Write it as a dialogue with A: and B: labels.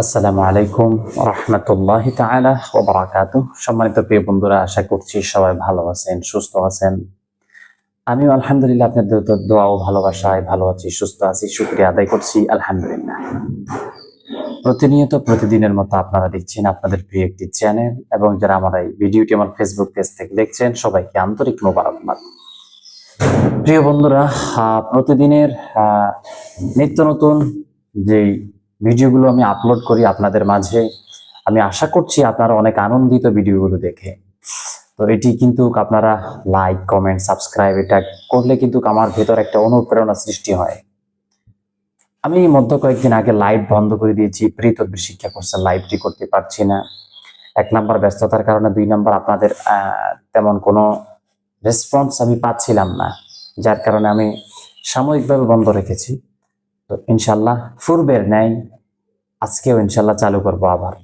A: আসসালামু আলাইকুম রহমতুল্লাহ বারাকাতুহু। সম্মানিত প্রিয় বন্ধুরা, আশা করছি সবাই ভালো আছেন, সুস্থ আছেন। আমি আলহামদুলিল্লাহ আপনাদের দো- দোয়া ও ভালোবাসায় ভালো আছি, সুস্থ আছি, শুকরিয়া আদায় করছি, আলহামদুলিল্লাহ। প্রতিনিয়ত প্রতিদিনের মতো আপনারা দেখছেন আপনাদের প্রিয় একটি চ্যানেল এবং যারা আমার এই ভিডিওটি আমার ফেসবুক পেজ থেকে দেখছেন, সবাইকে আন্তরিক মোবারকবাদ। প্রিয় বন্ধুরা প্রতিদিনের নিত্য নতুন যেই ভিডিওগুলো আমি আপলোড করি আপনাদের মাঝে। আমি আশা করছি আপনারা অনেক আনন্দিত ভিডিওগুলো দেখে। তো এটি কিন্তু আপনারা লাইক কমেন্ট সাবস্ক্রাইব এটা করলে কিন্তু আমার ভেতর একটা অনুপ্রেরণা সৃষ্টি হয়। আমি মধ্য কয়েকদিন আগে লাইভ বন্ধ করে দিয়েছি। প্রি তদ্বির শিক্ষা কোর্সে লাইভটি করতে পারছি না। এক নাম্বার ব্যস্ততার কারণে, দুই নাম্বার আপনাদের তেমন কোনো রেসপন্স আমি পাচ্ছিলাম না। যার কারণে আমি সাময়িকভাবে বন্ধ রেখেছি। তো ইনশাল্লাহ পূর্বের ন্যায় আজকেও ইনশাল্লাহ চালু করবো আবার